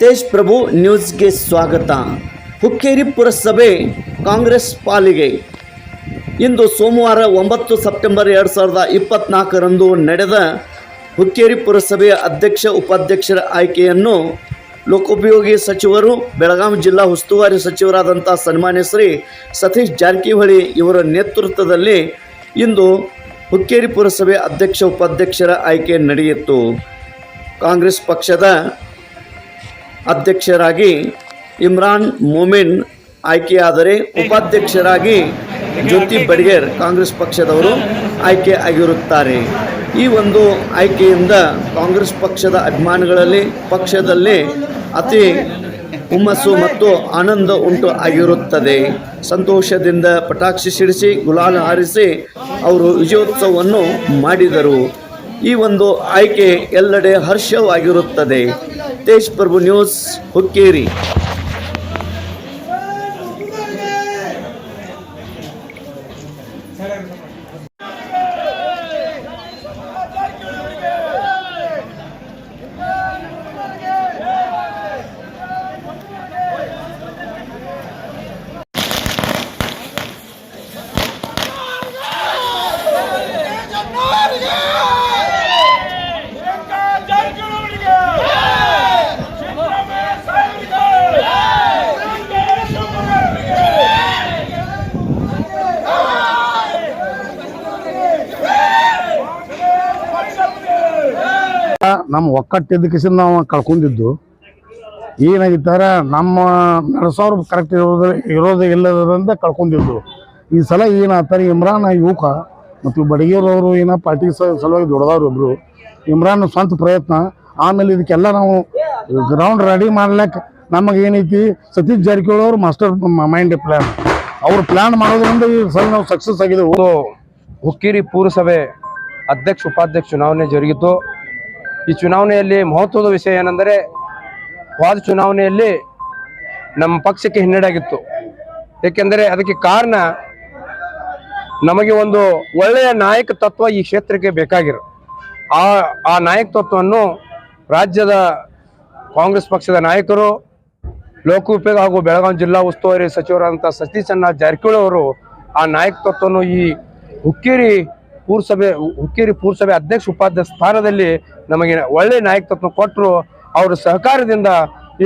ತೇಜ್ ಪ್ರಭು ನ್ಯೂಸ್ಗೆ ಸ್ವಾಗತ. ಹುಕ್ಕೇರಿ ಪುರಸಭೆ ಕಾಂಗ್ರೆಸ್ ಪಾಲಿಗೆ. ಇಂದು ಸೋಮವಾರ ಒಂಬತ್ತು ಸೆಪ್ಟೆಂಬರ್ ಎರಡು ಸಾವಿರದ ಇಪ್ಪತ್ತ್ನಾಲ್ಕರಂದು ನಡೆದ ಹುಕ್ಕೇರಿ ಪುರಸಭೆಯ ಅಧ್ಯಕ್ಷ, ಉಪಾಧ್ಯಕ್ಷರ ಆಯ್ಕೆಯನ್ನು ಲೋಕೋಪಯೋಗಿ ಸಚಿವರು, ಬೆಳಗಾವಿ ಜಿಲ್ಲಾ ಉಸ್ತುವಾರಿ ಸಚಿವರಾದಂಥ ಸನ್ಮಾನ್ಯ ಶ್ರೀ ಸತೀಶ್ ಜಾರಕಿಹೊಳಿ ಇವರ ನೇತೃತ್ವದಲ್ಲಿ ಇಂದು ಹುಕ್ಕೇರಿ ಪುರಸಭೆ ಅಧ್ಯಕ್ಷ, ಉಪಾಧ್ಯಕ್ಷರ ಆಯ್ಕೆ ನಡೆಯಿತು. ಕಾಂಗ್ರೆಸ್ ಪಕ್ಷದ ಅಧ್ಯಕ್ಷರಾಗಿ ಇಮ್ರಾನ್ ಮೊಮಿನ್ ಆಯ್ಕೆಯಾದರೆ ಉಪಾಧ್ಯಕ್ಷರಾಗಿ ಜ್ಯೋತಿ ಬಡಿಗೇರ್ ಕಾಂಗ್ರೆಸ್ ಪಕ್ಷದವರು ಆಯ್ಕೆ ಆಗಿರುತ್ತಾರೆ. ಈ ಒಂದು ಆಯ್ಕೆಯಿಂದ ಕಾಂಗ್ರೆಸ್ ಪಕ್ಷದ ಅಭಿಮಾನಿಗಳಲ್ಲಿ, ಪಕ್ಷದಲ್ಲಿ ಅತಿ ಹುಮ್ಮಸ್ಸು ಮತ್ತು ಆನಂದ ಉಂಟು ಆಗಿರುತ್ತದೆ. ಸಂತೋಷದಿಂದ ಪಟಾಕ್ಷಿ ಸಿಡಿಸಿ, ಗುಲಾಲ್ ಹಾರಿಸಿ ಅವರು ವಿಜಯೋತ್ಸವವನ್ನು ಮಾಡಿದರು. ಈ ಒಂದು ಆಯ್ಕೆ ಎಲ್ಲೆಡೆ ಹರ್ಷವಾಗಿರುತ್ತದೆ. ತೇಜ್ ಪ್ರಭು ನ್ಯೂಸ್ ಹುಕ್ಕೇರಿ ನಮ್ಮ ಒಕ್ಕಟ್ಟಿದ್ದಕ್ಕಿಂತ ನಾವು ಕಳ್ಕೊಂಡಿದ್ದು. ಏನಾಗಿತ್ತಾರ ನಮ್ಮ ನಡೆಸೋರು ಕರೆಕ್ಟ್ ಇರೋದು ಇರೋದು ಇಲ್ಲದ್ರಿಂದ ಕಳ್ಕೊಂಡಿದ್ದು. ಈ ಸಲ ಏನಾಗ್ತಾರೆ ಇಮ್ರಾನ್ ಯುವಕ ಮತ್ತು ಬಡಗೇರವರು ಏನೋ ಪಾರ್ಟಿ ಸಲುವಾಗಿ ದೊಡ್ಡದವ್ರು ಒಬ್ರು. ಇಮ್ರಾನ್ ಸ್ವಂತ ಪ್ರಯತ್ನ. ಆಮೇಲೆ ಇದಕ್ಕೆಲ್ಲ ನಾವು ಗ್ರೌಂಡ್ ರೆಡಿ ಮಾಡ್ಲಿಕ್ಕೆ ನಮಗೆ ಏನೈತಿ? ಸತೀಶ್ ಜಾರಕಿಹೊಳಿ ಅವರು ಮಾಸ್ಟರ್ ಮೈಂಡ್ ಪ್ಲ್ಯಾನ್ ಅವ್ರು ಪ್ಲ್ಯಾನ್ ಮಾಡೋದ್ರಿಂದ ಈ ಸಲ ನಾವು ಸಕ್ಸಸ್ ಆಗಿದ್ದೆವು ಹುಕ್ಕೇರಿ ಪುರಸಭೆ ಅಧ್ಯಕ್ಷ, ಉಪಾಧ್ಯಕ್ಷ ಚುನಾವಣೆ ಜರುಗಿತು. ಈ ಚುನಾವಣೆಯಲ್ಲಿ ಮಹತ್ವದ ವಿಷಯ ಏನೆಂದರೆ, ವಾದ ಚುನಾವಣೆಯಲ್ಲಿ ನಮ್ಮ ಪಕ್ಷಕ್ಕೆ ಹಿನ್ನಡೆಯಾಗಿತ್ತು. ಏಕೆಂದರೆ ಅದಕ್ಕೆ ಕಾರಣ ನಮಗೆ ಒಂದು ಒಳ್ಳೆಯ ನಾಯಕ ತತ್ವ ಈ ಕ್ಷೇತ್ರಕ್ಕೆ ಬೇಕಾಗಿರು. ಆ ಆ ನಾಯಕ ತತ್ವವನ್ನು ರಾಜ್ಯದ ಕಾಂಗ್ರೆಸ್ ಪಕ್ಷದ ನಾಯಕರು ಲೋಕೋಪಯೋಗ ಹಾಗೂ ಬೆಳಗಾವಿ ಜಿಲ್ಲಾ ಉಸ್ತುವಾರಿ ಸಚಿವರಾದಂಥ ಸತೀಶಣ್ಣ ಜಾರಕಿಹೊಳಿ ಅವರು ಆ ನಾಯಕತ್ವವನ್ನು ಈ ಹುಕ್ಕೇರಿ ಪುರಸಭೆ, ಹುಕ್ಕೇರಿ ಪುರಸಭೆ ಅಧ್ಯಕ್ಷ ಉಪಾಧ್ಯಕ್ಷ ಸ್ಥಾನದಲ್ಲಿ ನಮಗೆ ಒಳ್ಳೆ ನಾಯಕತ್ವ ಕೊಟ್ಟರು ಅವರ ಸಹಕಾರದಿಂದ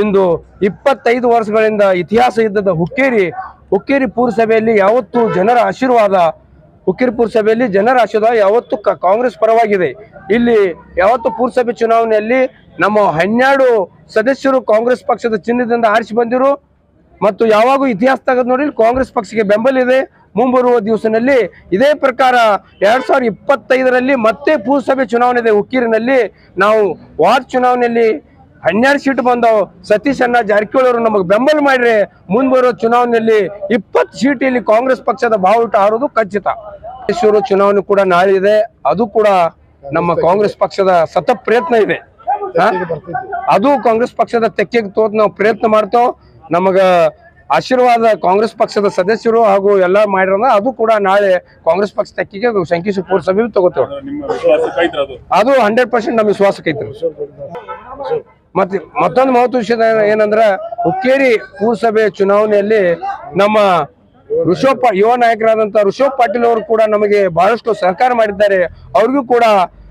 ಇಂದು ಇಪ್ಪತ್ತೈದು ವರ್ಷಗಳಿಂದ ಇತಿಹಾಸ ಇದ್ದದ ಹುಕ್ಕೇರಿ ಹುಕ್ಕೇರಿ ಪುರಸಭೆಯಲ್ಲಿ ಯಾವತ್ತೂ ಜನರ ಆಶೀರ್ವಾದ, ಹುಕ್ಕೇರಿ ಪುರಸಭೆಯಲ್ಲಿ ಜನರ ಆಶೀರ್ವಾದ ಯಾವತ್ತು ಕಾಂಗ್ರೆಸ್ ಪರವಾಗಿದೆ. ಇಲ್ಲಿ ಯಾವತ್ತು ಪುರಸಭೆ ಚುನಾವಣೆಯಲ್ಲಿ ನಮ್ಮ ಹನ್ನೆರಡು ಸದಸ್ಯರು ಕಾಂಗ್ರೆಸ್ ಪಕ್ಷದ ಚಿಹ್ನದಿಂದ ಆರಿಸಿ ಬಂದಿರು. ಮತ್ತು ಯಾವಾಗೂ ಇತಿಹಾಸ ತೆಗೆದು ನೋಡಿ ಕಾಂಗ್ರೆಸ್ ಪಕ್ಷಕ್ಕೆ ಬೆಂಬಲ ಇದೆ. ಮುಂಬರುವ ದಿವಸದಲ್ಲಿ ಇದೇ ಪ್ರಕಾರ ಎರಡ್ ಸಾವಿರದ ಇಪ್ಪತ್ತೈದರಲ್ಲಿ ಮತ್ತೆ ಪುರಸಭೆ ಚುನಾವಣೆ ಇದೆ ಹುಕ್ಕೀರಿನಲ್ಲಿ ನಾವು ವಾರ್ಡ್ ಚುನಾವಣೆಯಲ್ಲಿ ಹನ್ನೆರಡು ಸೀಟ್ ಬಂದವು. ಸತೀಶ್ ಅಣ್ಣ ಜಾರಕಿಹೊಳಿ ಅವರು ನಮಗೆ ಬೆಂಬಲ ಮಾಡ್ರೆ ಮುಂಬರುವ ಚುನಾವಣೆಯಲ್ಲಿ ಇಪ್ಪತ್ತು ಸೀಟ್ ಇಲ್ಲಿ ಕಾಂಗ್ರೆಸ್ ಪಕ್ಷದ ಬಾವುಟ ಹಾರೋದು ಖಚಿತ. ಮೈಸೂರು ಚುನಾವಣೆ ಕೂಡ ನಾಳೆ ಇದೆ. ಅದು ಕೂಡ ನಮ್ಮ ಕಾಂಗ್ರೆಸ್ ಪಕ್ಷದ ಸತತ ಪ್ರಯತ್ನ ಇದೆ. ಅದು ಕಾಂಗ್ರೆಸ್ ಪಕ್ಷದ ತೆಕ್ಕೆಗೆ ತೋತ್ ನಾವು ಪ್ರಯತ್ನ ಮಾಡ್ತೇವೆ. ನಮಗ ಆಶೀರ್ವಾದ ಕಾಂಗ್ರೆಸ್ ಪಕ್ಷದ ಸದಸ್ಯರು ಹಾಗೂ ಎಲ್ಲ ಮಾಡಿರೋದ ಅದು ಕೂಡ ನಾಳೆ ಕಾಂಗ್ರೆಸ್ ಪಕ್ಷ ತೆಕ್ಕಿಗೆ ಶಂಕಿಸಿ ಪುರಸಭೆ ತಗೋತೇವೆ. ಅದು? ಹಂಡ್ರೆಡ್ ಪರ್ಸೆಂಟ್ ನಮ್ಮ ಐತ್ರಿ. ಮತ್ತೆ ಮತ್ತೊಂದು ಮಹತ್ವ ವಿಷಯ ಏನಂದ್ರ ಹುಕ್ಕೇರಿ ಪುರಸಭೆ ಚುನಾವಣೆಯಲ್ಲಿ ನಮ್ಮ ಋಷಭ್ ಪಾ- ಯುವ ನಾಯಕರಾದಂತ ಋಷಭ್ ಪಾಟೀಲ್ ಅವರು ಕೂಡ ನಮಗೆ ಬಹಳಷ್ಟು ಸಹಕಾರ ಮಾಡಿದ್ದಾರೆ. ಅವ್ರಿಗೂ ಕೂಡ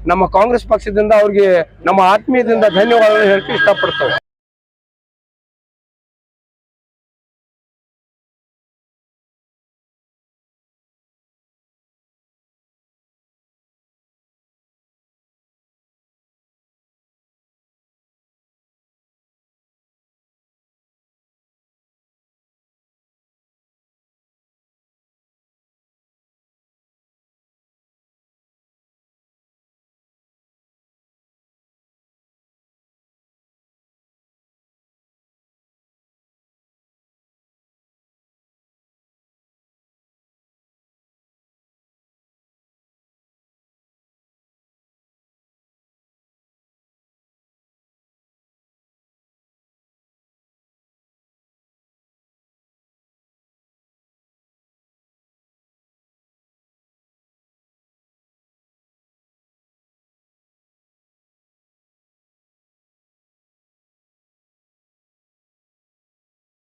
ನಮ್ಮ ಕಾಂಗ್ರೆಸ್ ಪಕ್ಷದಿಂದ ಅವ್ರಿಗೆ ನಮ್ಮ ಆತ್ಮೀಯದಿಂದ ಧನ್ಯವಾದಗಳು ಹೇಳಕ್ಕೆ ಇಷ್ಟಪಡ್ತೇವೆ.